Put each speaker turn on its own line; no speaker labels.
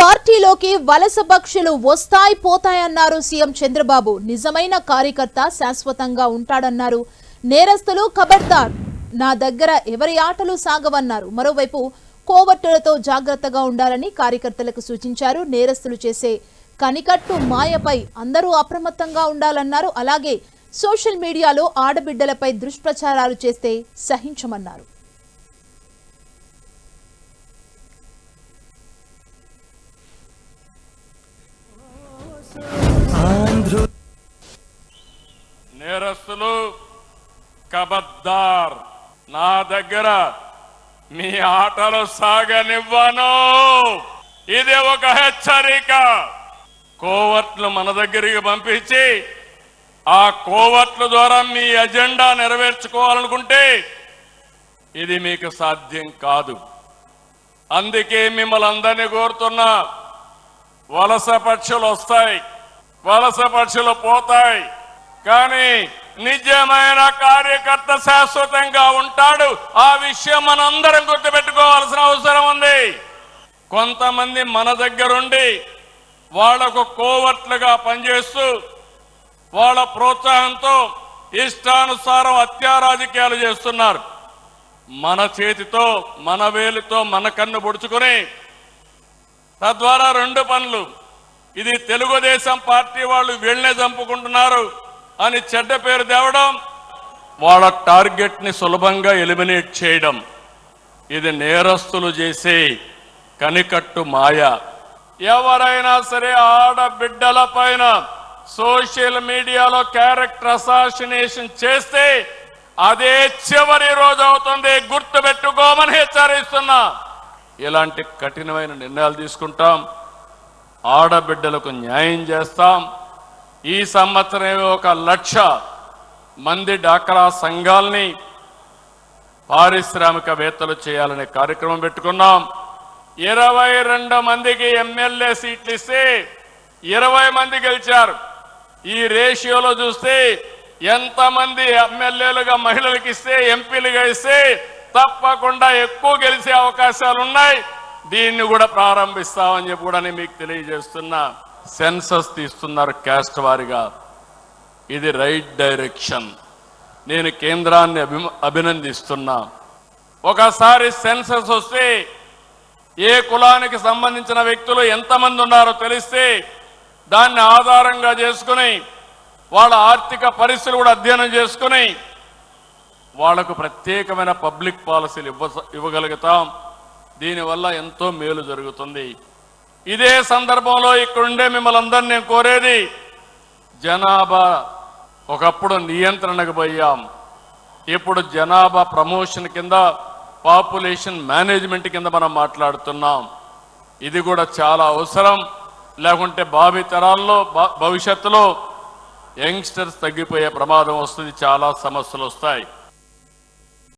పార్టీలోకి వలస పక్షులు వస్తాయి పోతాయన్నారు సీఎం చంద్రబాబు. నిజమైన కార్యకర్త శాశ్వతంగా ఉంటాడన్నారు. నేరస్తులు ఖబర్దార్ నా దగ్గర ఎవరి ఆటలు సాగవన్నారు. మరోవైపు కోవట్టులతో జాగ్రత్తగా ఉండాలని కార్యకర్తలకు సూచించారు నేరస్తులు చేసే కనికట్టు మాయపై అందరూ అప్రమత్తంగా ఉండాలన్నారు. అలాగే సోషల్ మీడియాలో ఆడబిడ్డలపై దుష్ప్రచారాలు చేస్తే సహించమన్నారు.
నేరస్తులు కబద్దార్. నా దగ్గర మీ ఆటలు సాగనివ్వను. ఇది ఒక హెచ్చరిక. కోవట్లు మన దగ్గరికి పంపించి ఆ కోవట్ల ద్వారా మీ ఎజెండా నెరవేర్చుకోవాలనుకుంటే ఇది మీకు సాధ్యం కాదు. అందుకే మిమ్మల్ని అందరినీ కోరుతున్నా వలస పక్షులు వస్తాయి. వలస పక్షులు పోతాయి. కానీ నిజమైన కార్యకర్త శాశ్వతంగా ఉంటాడు. ఆ విషయం మనందరం గుర్తుపెట్టుకోవాల్సిన అవసరం ఉంది. కొంతమంది మన దగ్గరుండి వాళ్ళకు కోవట్లుగా పనిచేస్తూ వాళ్ళ ప్రోత్సాహంతో ఇష్టానుసారం అత్యారాజకీయాలు చేస్తున్నారు. మన చేతితో మన వేలితో మన కన్ను పొడుచుకుని తద్వారా రెండు పనులు. ఇది తెలుగుదేశం పార్టీ వాళ్ళు వీళ్ళనే చంపుకుంటున్నారు అని చెడ్డ పేరు తేవడం వాళ్ళ టార్గెట్ని సులభంగా ఎలిమినేట్ చేయడం. ఇది నేరస్తులు చేసే కనికట్టు మాయ. ఎవరైనా సరే ఆడబిడ్డల పైన సోషల్ మీడియాలో క్యారెక్టర్ అసాసినేషన్ చేస్తే అదే చివరి రోజు అవుతుంది. గుర్తు పెట్టుకోమని హెచ్చరిస్తున్నా. ఎలాంటి కఠినమైన నిర్ణయాలు తీసుకుంటాం? ఆడబిడ్డలకు న్యాయం చేస్తాం. ఈ సంవత్సరం ఒక లక్ష మంది డాక్రా సంఘాల్ని పారిశ్రామికవేత్తలు చేయాలనే కార్యక్రమం పెట్టుకున్నాం. ఇరవై రెండు మందికి ఎమ్మెల్యే సీట్లు ఇస్తే ఇరవై మంది గెలిచారు. ఈ రేషియోలో చూస్తే ఎంతమంది ఎమ్మెల్యేలుగా మహిళలకు ఇస్తే ఎంపీలుగా ఇస్తే తప్పకుండా ఎక్కువ గెలిచే అవకాశాలు ఉన్నాయి దీన్ని కూడా ప్రారంభిస్తామని చెప్పి కూడా నేను మీకు తెలియజేస్తున్నా. సెన్సస్ తీస్తున్నారు క్యాస్ట్ వారిగా. ఇది రైట్ డైరెక్షన్. నేను కేంద్రాన్ని అభి అభినందిస్తున్నా. ఒకసారి సెన్సస్ వస్తే ఏ కులానికి సంబంధించిన వ్యక్తులు ఎంతమంది ఉన్నారో తెలిస్తే దాన్ని ఆధారంగా చేసుకుని వాళ్ళ ఆర్థిక పరిస్థితులు కూడా అధ్యయనం చేసుకుని వాళ్ళకు ప్రత్యేకమైన పబ్లిక్ పాలసీలు ఇవ్వ ఇవ్వగలుగుతాం. దీనివల్ల ఎంతో మేలు జరుగుతుంది. ఇదే సందర్భంలో ఇక్కడుండే మిమ్మల్ని అందరినీ నేను కోరేది జనాభా ఒకప్పుడు నియంత్రణకు పోయాం. ఇప్పుడు జనాభా ప్రమోషన్ కింద పాపులేషన్ మేనేజ్మెంట్ కింద మనం మాట్లాడుతున్నాం. ఇది కూడా చాలా అవసరం. లేకుంటే భావి తరాల్లో భవిష్యత్తులో యంగ్స్టర్స్ తగ్గిపోయే ప్రమాదం వస్తుంది చాలా సమస్యలు వస్తాయి.